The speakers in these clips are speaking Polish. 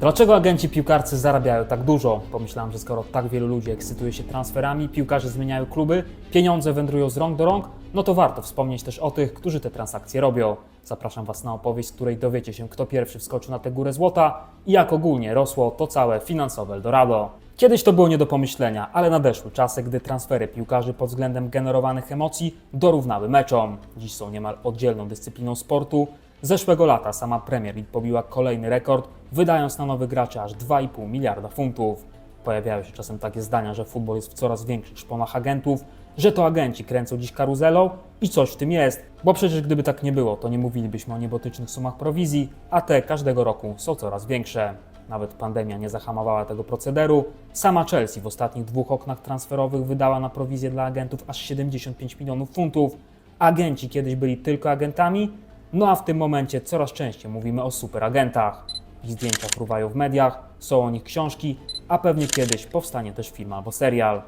Dlaczego agenci piłkarscy zarabiają tak dużo? Pomyślałem, że skoro tak wielu ludzi ekscytuje się transferami, piłkarze zmieniają kluby, pieniądze wędrują z rąk do rąk, no to warto wspomnieć też o tych, którzy te transakcje robią. Zapraszam Was na opowieść, z której dowiecie się, kto pierwszy wskoczył na tę górę złota i jak ogólnie rosło to całe finansowe Eldorado. Kiedyś to było nie do pomyślenia, ale nadeszły czasy, gdy transfery piłkarzy pod względem generowanych emocji dorównały meczom. Dziś są niemal oddzielną dyscypliną sportu. Zeszłego lata sama Premier League pobiła kolejny rekord, wydając na nowych graczy aż 2,5 miliarda funtów. Pojawiają się czasem takie zdania, że futbol jest w coraz większych szponach agentów, że to agenci kręcą dziś karuzelą i coś w tym jest, bo przecież gdyby tak nie było, to nie mówilibyśmy o niebotycznych sumach prowizji, a te każdego roku są coraz większe. Nawet pandemia nie zahamowała tego procederu. Sama Chelsea w ostatnich dwóch oknach transferowych wydała na prowizję dla agentów aż 75 milionów funtów. Agenci kiedyś byli tylko agentami, no a w tym momencie coraz częściej mówimy o superagentach. Ich zdjęcia fruwają w mediach, są o nich książki, a pewnie kiedyś powstanie też film albo serial.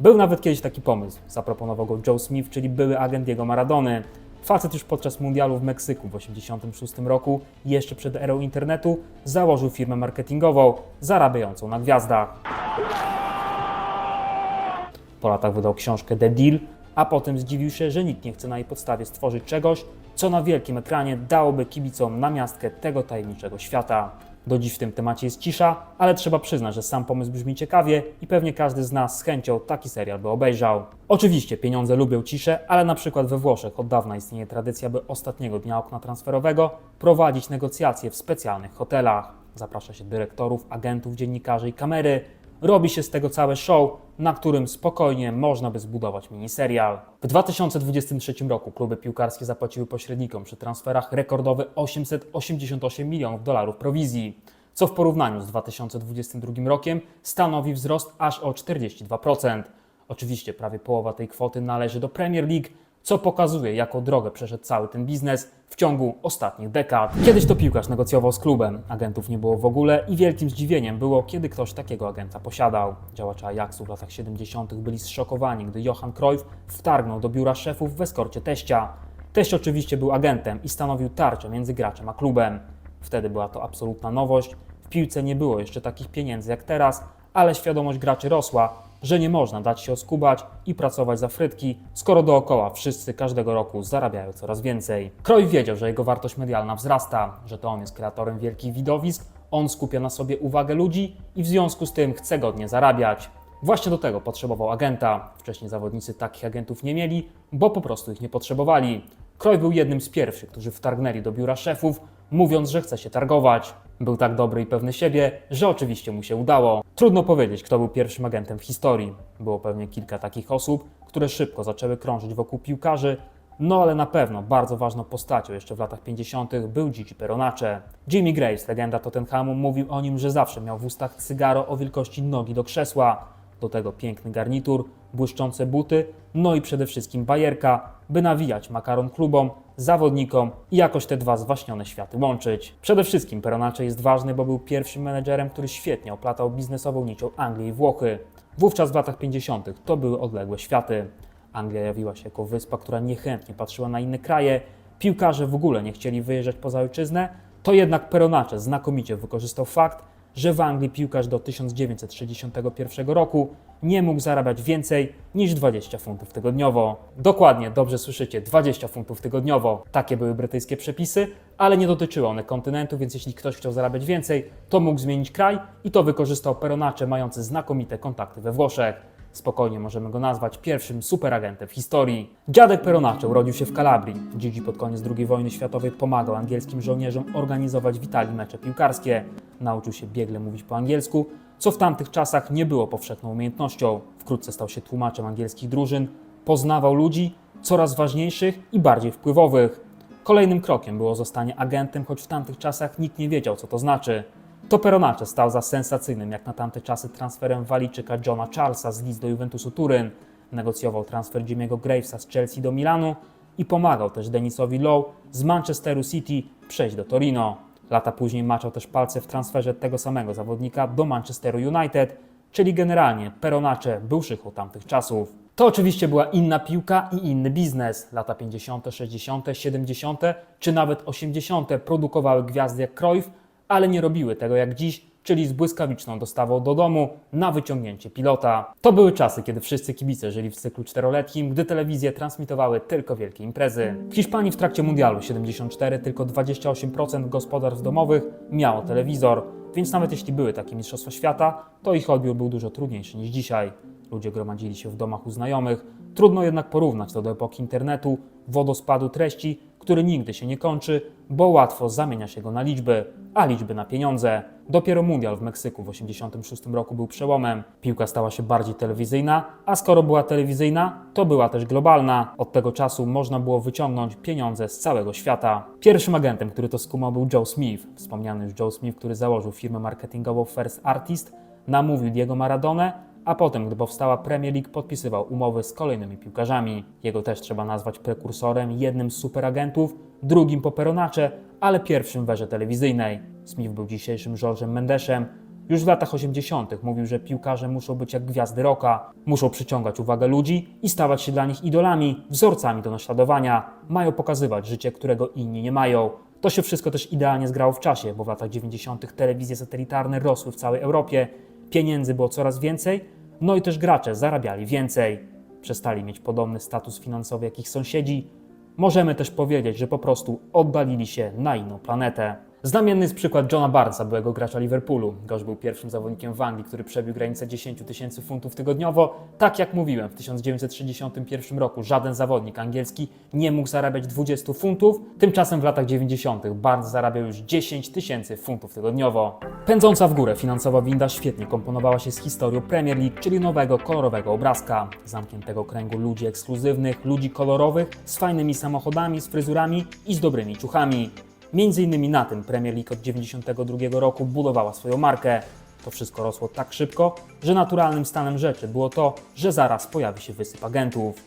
Był nawet kiedyś taki pomysł, zaproponował go Joe Smith, czyli były agent Diego Maradony. Facet już podczas mundialu w Meksyku w 1986 roku, jeszcze przed erą internetu, założył firmę marketingową zarabiającą na gwiazdach. Po latach wydał książkę The Deal, a potem zdziwił się, że nikt nie chce na jej podstawie stworzyć czegoś, co na wielkim ekranie dałoby kibicom namiastkę tego tajemniczego świata. Do dziś w tym temacie jest cisza, ale trzeba przyznać, że sam pomysł brzmi ciekawie i pewnie każdy z nas z chęcią taki serial by obejrzał. Oczywiście pieniądze lubią ciszę, ale na przykład we Włoszech od dawna istnieje tradycja, by ostatniego dnia okna transferowego prowadzić negocjacje w specjalnych hotelach. Zaprasza się dyrektorów, agentów, dziennikarzy i kamery. Robi się z tego całe show, na którym spokojnie można by zbudować miniserial. W 2023 roku kluby piłkarskie zapłaciły pośrednikom przy transferach rekordowe 888 milionów dolarów prowizji, co w porównaniu z 2022 rokiem stanowi wzrost aż o 42%. Oczywiście prawie połowa tej kwoty należy do Premier League, co pokazuje, jaką drogę przeszedł cały ten biznes w ciągu ostatnich dekad. Kiedyś to piłkarz negocjował z klubem, agentów nie było w ogóle i wielkim zdziwieniem było, kiedy ktoś takiego agenta posiadał. Działacze Ajaxu w latach 70. byli zszokowani, gdy Johan Cruyff wtargnął do biura szefów w eskorcie teścia. Teść oczywiście był agentem i stanowił tarczę między graczem a klubem. Wtedy była to absolutna nowość. W piłce nie było jeszcze takich pieniędzy jak teraz, ale świadomość graczy rosła, że nie można dać się oskubać i pracować za frytki, skoro dookoła wszyscy każdego roku zarabiają coraz więcej. Cruyff wiedział, że jego wartość medialna wzrasta, że to on jest kreatorem wielkich widowisk, on skupia na sobie uwagę ludzi i w związku z tym chce godnie zarabiać. Właśnie do tego potrzebował agenta. Wcześniej zawodnicy takich agentów nie mieli, bo po prostu ich nie potrzebowali. Cruyff był jednym z pierwszych, którzy wtargnęli do biura szefów, mówiąc, że chce się targować. Był tak dobry i pewny siebie, że oczywiście mu się udało. Trudno powiedzieć, kto był pierwszym agentem w historii. Było pewnie kilka takich osób, które szybko zaczęły krążyć wokół piłkarzy, no ale na pewno bardzo ważną postacią jeszcze w latach 50. był Gigi Peronacze. Jimmy Graves, legenda Tottenhamu, mówił o nim, że zawsze miał w ustach cygaro o wielkości nogi do krzesła. Do tego piękny garnitur, błyszczące buty, no i przede wszystkim bajerka, by nawijać makaron klubom, zawodnikom i jakoś te dwa zwaśnione światy łączyć. Przede wszystkim Peronacze jest ważny, bo był pierwszym menedżerem, który świetnie oplatał biznesową nicią Anglię i Włochy. Wówczas w latach 50. to były odległe światy. Anglia jawiła się jako wyspa, która niechętnie patrzyła na inne kraje, piłkarze w ogóle nie chcieli wyjeżdżać poza ojczyznę, to jednak Peronacze znakomicie wykorzystał fakt, że w Anglii piłkarz do 1961 roku nie mógł zarabiać więcej niż 20 funtów tygodniowo. Dokładnie, dobrze słyszycie, 20 funtów tygodniowo. Takie były brytyjskie przepisy, ale nie dotyczyły one kontynentu, więc jeśli ktoś chciał zarabiać więcej, to mógł zmienić kraj i to wykorzystał Peronacze mający znakomite kontakty we Włoszech. Spokojnie możemy go nazwać pierwszym superagentem w historii. Dziadek Peronacze urodził się w Kalabrii. Gigi pod koniec II wojny światowej pomagał angielskim żołnierzom organizować w Italii mecze piłkarskie. Nauczył się biegle mówić po angielsku, co w tamtych czasach nie było powszechną umiejętnością. Wkrótce stał się tłumaczem angielskich drużyn, poznawał ludzi coraz ważniejszych i bardziej wpływowych. Kolejnym krokiem było zostanie agentem, choć w tamtych czasach nikt nie wiedział, co to znaczy. To Peronacze stał za sensacyjnym jak na tamte czasy transferem Walijczyka Johna Charlesa z Leeds do Juventusu Turyn. Negocjował transfer Jimmy'ego Gravesa z Chelsea do Milanu i pomagał też Denisowi Lowe z Manchesteru City przejść do Torino. Lata później maczał też palce w transferze tego samego zawodnika do Manchesteru United, czyli generalnie Peronacze był szychą tamtych czasów. To oczywiście była inna piłka i inny biznes. Lata 50., 60., 70. czy nawet 80. produkowały gwiazdy jak Cruyff, ale nie robiły tego jak dziś, czyli z błyskawiczną dostawą do domu na wyciągnięcie pilota. To były czasy, kiedy wszyscy kibice żyli w cyklu czteroletnim, gdy telewizje transmitowały tylko wielkie imprezy. W Hiszpanii w trakcie Mundialu 74 tylko 28% gospodarstw domowych miało telewizor, więc nawet jeśli były takie Mistrzostwa Świata, to ich odbiór był dużo trudniejszy niż dzisiaj. Ludzie gromadzili się w domach u znajomych. Trudno jednak porównać to do epoki internetu, wodospadu treści, który nigdy się nie kończy, bo łatwo zamienia się go na liczby, a liczby na pieniądze. Dopiero mundial w Meksyku w 1986 roku był przełomem. Piłka stała się bardziej telewizyjna, a skoro była telewizyjna, to była też globalna. Od tego czasu można było wyciągnąć pieniądze z całego świata. Pierwszym agentem, który to skumał, był Joe Smith. Wspomniany już Joe Smith, który założył firmę marketingową First Artist, namówił Diego Maradonę, a potem, gdy powstała Premier League, podpisywał umowy z kolejnymi piłkarzami. Jego też trzeba nazwać prekursorem, jednym z superagentów, drugim po Peronacze, ale pierwszym w erze telewizyjnej. Smith był dzisiejszym George'em Mendeszem. Już w latach 80. mówił, że piłkarze muszą być jak gwiazdy rocka, muszą przyciągać uwagę ludzi i stawać się dla nich idolami, wzorcami do naśladowania, mają pokazywać życie, którego inni nie mają. To się wszystko też idealnie zgrało w czasie, bo w latach 90. telewizje satelitarne rosły w całej Europie, pieniędzy było coraz więcej, no i też gracze zarabiali więcej. Przestali mieć podobny status finansowy jak ich sąsiedzi. Możemy też powiedzieć, że po prostu oddalili się na inną planetę. Znamienny jest przykład Johna Barnesa, byłego gracza Liverpoolu. Gość był pierwszym zawodnikiem w Anglii, który przebił granicę 10 tysięcy funtów tygodniowo. Tak jak mówiłem, w 1961 roku żaden zawodnik angielski nie mógł zarabiać 20 funtów. Tymczasem w latach 90. Barnes zarabiał już 10 tysięcy funtów tygodniowo. Pędząca w górę finansowa winda świetnie komponowała się z historią Premier League, czyli nowego, kolorowego obrazka. Zamkniętego kręgu ludzi ekskluzywnych, ludzi kolorowych, z fajnymi samochodami, z fryzurami i z dobrymi ciuchami. Między innymi na tym Premier League od 1992 roku budowała swoją markę. To wszystko rosło tak szybko, że naturalnym stanem rzeczy było to, że zaraz pojawi się wysyp agentów.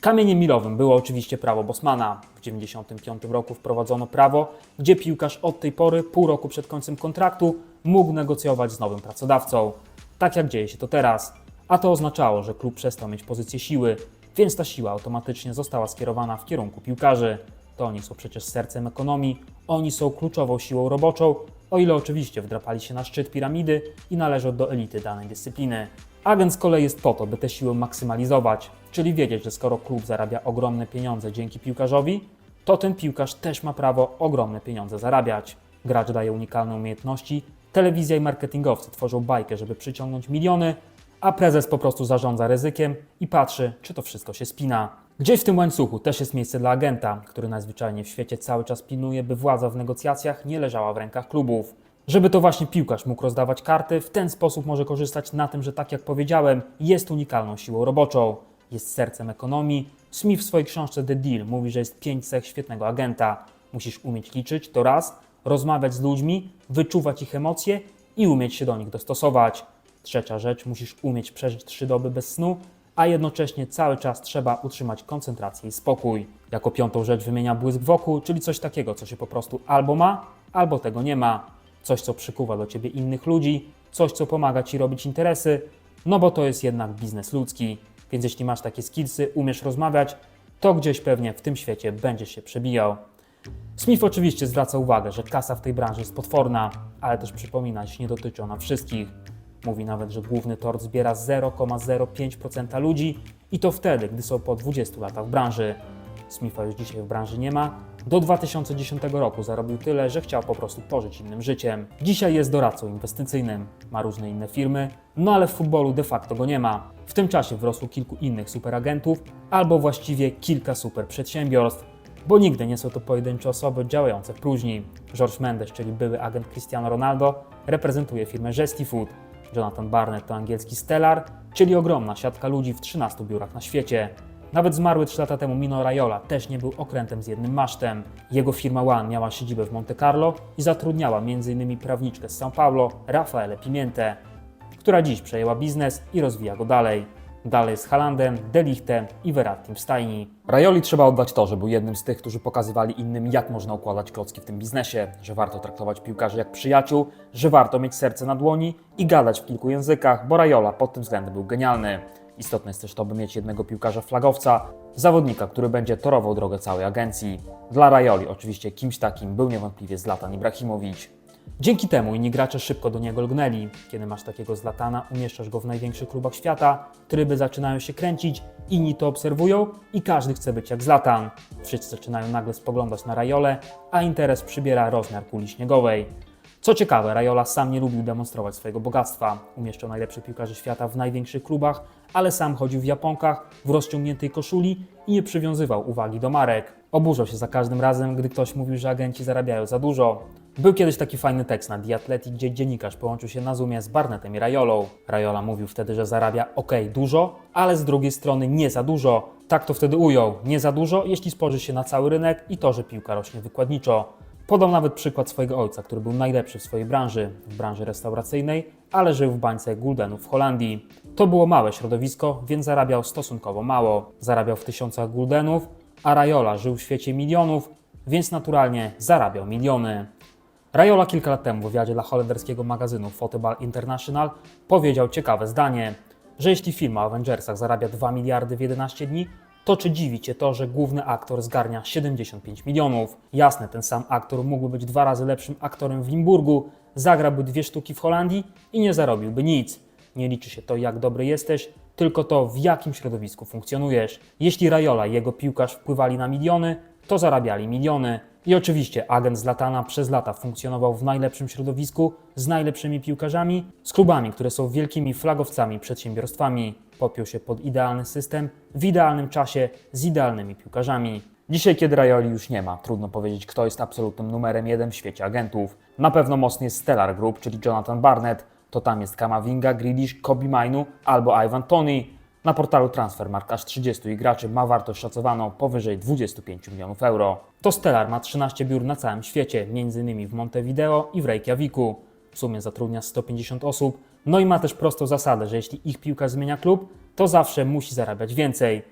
Kamieniem milowym było oczywiście prawo Bosmana. W 1995 roku wprowadzono prawo, gdzie piłkarz od tej pory, pół roku przed końcem kontraktu, mógł negocjować z nowym pracodawcą. Tak jak dzieje się to teraz. A to oznaczało, że klub przestał mieć pozycję siły, więc ta siła automatycznie została skierowana w kierunku piłkarzy. To oni są przecież sercem ekonomii, oni są kluczową siłą roboczą, o ile oczywiście wdrapali się na szczyt piramidy i należą do elity danej dyscypliny. Agent z kolei jest po to, by tę siłę maksymalizować, czyli wiedzieć, że skoro klub zarabia ogromne pieniądze dzięki piłkarzowi, to ten piłkarz też ma prawo ogromne pieniądze zarabiać. Gracz daje unikalne umiejętności, telewizja i marketingowcy tworzą bajkę, żeby przyciągnąć miliony, a prezes po prostu zarządza ryzykiem i patrzy, czy to wszystko się spina. Gdzieś w tym łańcuchu też jest miejsce dla agenta, który najzwyczajniej w świecie cały czas pilnuje, by władza w negocjacjach nie leżała w rękach klubów. Żeby to właśnie piłkarz mógł rozdawać karty, w ten sposób może korzystać na tym, że tak jak powiedziałem, jest unikalną siłą roboczą, jest sercem ekonomii. Smith w swojej książce The Deal mówi, że jest pięć cech świetnego agenta. Musisz umieć liczyć, to raz, rozmawiać z ludźmi, wyczuwać ich emocje i umieć się do nich dostosować. Trzecia rzecz, musisz umieć przeżyć trzy doby bez snu, a jednocześnie cały czas trzeba utrzymać koncentrację i spokój. Jako piątą rzecz wymienia błysk wokół, czyli coś takiego, co się po prostu albo ma, albo tego nie ma. Coś, co przykuwa do ciebie innych ludzi, coś, co pomaga ci robić interesy, no bo to jest jednak biznes ludzki. Więc jeśli masz takie skillsy, umiesz rozmawiać, to gdzieś pewnie w tym świecie będziesz się przebijał. Smith oczywiście zwraca uwagę, że kasa w tej branży jest potworna, ale też przypomina, że nie dotyczy ona wszystkich. Mówi nawet, że główny tort zbiera 0,05% ludzi i to wtedy, gdy są po 20 latach w branży. Smitha już dzisiaj w branży nie ma. Do 2010 roku zarobił tyle, że chciał po prostu pożyć innym życiem. Dzisiaj jest doradcą inwestycyjnym, ma różne inne firmy, no ale w futbolu de facto go nie ma. W tym czasie wrosło kilku innych superagentów, albo właściwie kilka super przedsiębiorstw, bo nigdy nie są to pojedyncze osoby działające w próżni. George Mendes, czyli były agent Cristiano Ronaldo, reprezentuje firmę Zesty Food. Jonathan Barnett to angielski Stellar, czyli ogromna siatka ludzi w 13 biurach na świecie. Nawet zmarły 3 lata temu Mino Raiola też nie był okrętem z jednym masztem. Jego firma One miała siedzibę w Monte Carlo i zatrudniała m.in. prawniczkę z São Paulo, Rafaele Pimientę, która dziś przejęła biznes i rozwija go dalej. Dalej z Halandem, Delichtem i Verrattim w stajni. Rajoli trzeba oddać to, że był jednym z tych, którzy pokazywali innym, jak można układać klocki w tym biznesie, że warto traktować piłkarzy jak przyjaciół, że warto mieć serce na dłoni i gadać w kilku językach, bo Rajola pod tym względem był genialny. Istotne jest też to, by mieć jednego piłkarza flagowca, zawodnika, który będzie torował drogę całej agencji. Dla Rajoli oczywiście kimś takim był niewątpliwie Zlatan Ibrahimowicz. Dzięki temu inni gracze szybko do niego lgnęli. Kiedy masz takiego Zlatana, umieszczasz go w największych klubach świata, tryby zaczynają się kręcić, inni to obserwują i każdy chce być jak Zlatan. Wszyscy zaczynają nagle spoglądać na Rajolę, a interes przybiera rozmiar kuli śniegowej. Co ciekawe, Rajola sam nie lubił demonstrować swojego bogactwa. Umieszczał najlepszych piłkarzy świata w największych klubach, ale sam chodził w japonkach, w rozciągniętej koszuli i nie przywiązywał uwagi do marek. Oburzał się za każdym razem, gdy ktoś mówił, że agenci zarabiają za dużo. Był kiedyś taki fajny tekst na The Athletic, gdzie dziennikarz połączył się na Zoomie z Barnettem i Rajolą. Rajola mówił wtedy, że zarabia ok, dużo, ale z drugiej strony nie za dużo. Tak to wtedy ujął. Nie za dużo, jeśli spojrzy się na cały rynek i to, że piłka rośnie wykładniczo. Podał nawet przykład swojego ojca, który był najlepszy w swojej branży, w branży restauracyjnej, ale żył w bańce Guldenów w Holandii. To było małe środowisko, więc zarabiał stosunkowo mało. Zarabiał w tysiącach Guldenów, a Rajola żył w świecie milionów, więc naturalnie zarabiał miliony. Rajola kilka lat temu w wywiadzie dla holenderskiego magazynu Football International powiedział ciekawe zdanie, że jeśli film o Avengersach zarabia 2 miliardy w 11 dni, to czy dziwi Cię to, że główny aktor zgarnia 75 milionów? Jasne, ten sam aktor mógłby być dwa razy lepszym aktorem w Limburgu, zagrałby dwie sztuki w Holandii i nie zarobiłby nic. Nie liczy się to, jak dobry jesteś, tylko to, w jakim środowisku funkcjonujesz. Jeśli Rajola i jego piłkarz wpływali na miliony, to zarabiali miliony. I oczywiście agent Zlatana przez lata funkcjonował w najlepszym środowisku, z najlepszymi piłkarzami, z klubami, które są wielkimi flagowcami przedsiębiorstwami. Podpiął się pod idealny system, w idealnym czasie, z idealnymi piłkarzami. Dzisiaj, kiedy Rajoli już nie ma, trudno powiedzieć, kto jest absolutnym numerem jeden w świecie agentów. Na pewno mocny jest Stellar Group, czyli Jonathan Barnett, to tam jest Kamavinga, Grealish, Kobe Mainu albo Ivan Tony. Na portalu Transfermarkt aż 30 ich graczy ma wartość szacowaną powyżej 25 milionów euro. To Stellar ma 13 biur na całym świecie, m.in. w Montevideo i w Reykjaviku. W sumie zatrudnia 150 osób, no i ma też prostą zasadę, że jeśli ich piłkarz zmienia klub, to zawsze musi zarabiać więcej.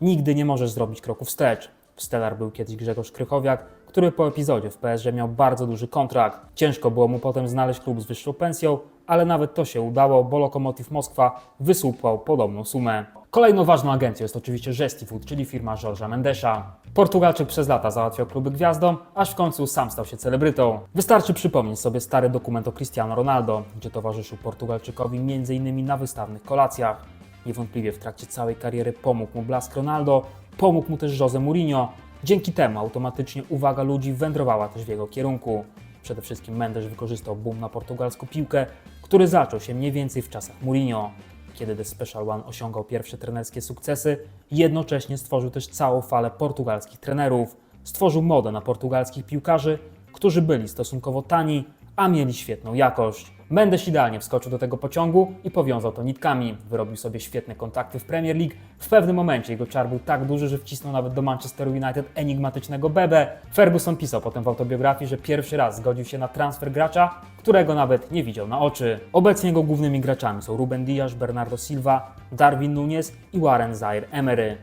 Nigdy nie możesz zrobić kroku wstecz. W Stellar był kiedyś Grzegorz Krychowiak, który po epizodzie w PSG miał bardzo duży kontrakt. Ciężko było mu potem znaleźć klub z wyższą pensją, ale nawet to się udało, bo Lokomotiv Moskwa wysłupał podobną sumę. Kolejną ważną agencją jest oczywiście Gestifood, czyli firma Georgesa Mendesza. Portugalczyk przez lata załatwiał kluby gwiazdom, aż w końcu sam stał się celebrytą. Wystarczy przypomnieć sobie stary dokument o Cristiano Ronaldo, gdzie towarzyszył Portugalczykowi m.in. na wystawnych kolacjach. Niewątpliwie w trakcie całej kariery pomógł mu Blask Ronaldo, pomógł mu też Jose Mourinho. Dzięki temu automatycznie uwaga ludzi wędrowała też w jego kierunku. Przede wszystkim Mendes wykorzystał boom na portugalską piłkę, który zaczął się mniej więcej w czasach Mourinho. Kiedy The Special One osiągał pierwsze trenerskie sukcesy, jednocześnie stworzył też całą falę portugalskich trenerów. Stworzył modę na portugalskich piłkarzy, którzy byli stosunkowo tani, a mieli świetną jakość. Mendes idealnie wskoczył do tego pociągu i powiązał to nitkami. Wyrobił sobie świetne kontakty w Premier League. W pewnym momencie jego czar był tak duży, że wcisnął nawet do Manchesteru United enigmatycznego Bebe. Ferguson pisał potem w autobiografii, że pierwszy raz zgodził się na transfer gracza, którego nawet nie widział na oczy. Obecnie jego głównymi graczami są Ruben Dias, Bernardo Silva, Darwin Nunes i Warren Zaire Emery.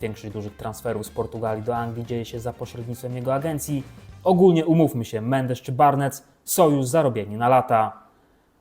Większość dużych transferów z Portugalii do Anglii dzieje się za pośrednictwem jego agencji. Ogólnie umówmy się, Mendes czy Barnett są już zarobieni na lata.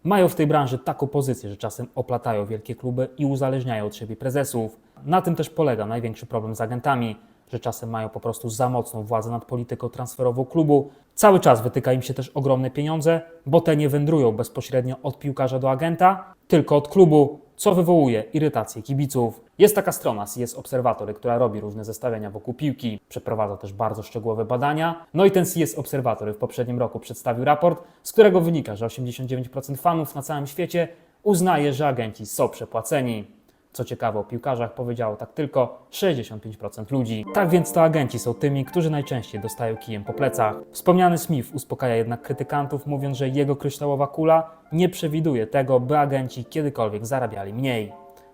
Mają w tej branży taką pozycję, że czasem oplatają wielkie kluby i uzależniają od siebie prezesów. Na tym też polega największy problem z agentami, że czasem mają po prostu za mocną władzę nad polityką transferową klubu. Cały czas wytyka im się też ogromne pieniądze, bo te nie wędrują bezpośrednio od piłkarza do agenta, tylko od klubu, co wywołuje irytację kibiców. Jest taka strona CS Observatory, która robi różne zestawienia wokół piłki, przeprowadza też bardzo szczegółowe badania. No i ten CS Observatory w poprzednim roku przedstawił raport, z którego wynika, że 89% fanów na całym świecie uznaje, że agenci są przepłaceni. Co ciekawe, o piłkarzach powiedziało tak tylko 65% ludzi. Tak więc to agenci są tymi, którzy najczęściej dostają kijem po plecach. Wspomniany Smith uspokaja jednak krytykantów, mówiąc, że jego kryształowa kula nie przewiduje tego, by agenci kiedykolwiek zarabiali mniej.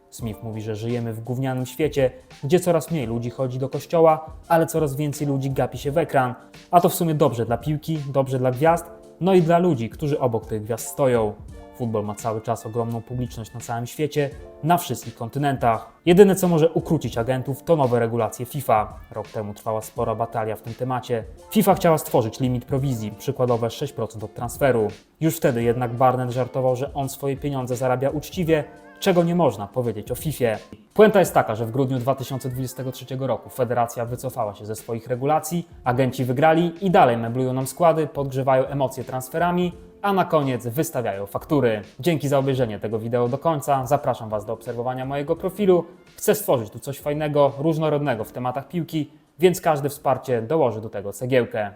Smith mówi, że żyjemy w gównianym świecie, gdzie coraz mniej ludzi chodzi do kościoła, ale coraz więcej ludzi gapi się w ekran. A to w sumie dobrze dla piłki, dobrze dla gwiazd, no i dla ludzi, którzy obok tych gwiazd stoją. Futbol ma cały czas ogromną publiczność na całym świecie, na wszystkich kontynentach. Jedyne co może ukrócić agentów to nowe regulacje FIFA. Rok temu trwała spora batalia w tym temacie. FIFA chciała stworzyć limit prowizji, przykładowe 6% od transferu. Już wtedy jednak Barnett żartował, że on swoje pieniądze zarabia uczciwie czego nie można powiedzieć o FIFA. Puenta jest taka, że w grudniu 2023 roku Federacja wycofała się ze swoich regulacji, agenci wygrali i dalej meblują nam składy, podgrzewają emocje transferami, a na koniec wystawiają faktury. Dzięki za obejrzenie tego wideo do końca. Zapraszam Was do obserwowania mojego profilu. Chcę stworzyć tu coś fajnego, różnorodnego w tematach piłki, więc każde wsparcie dołoży do tego cegiełkę.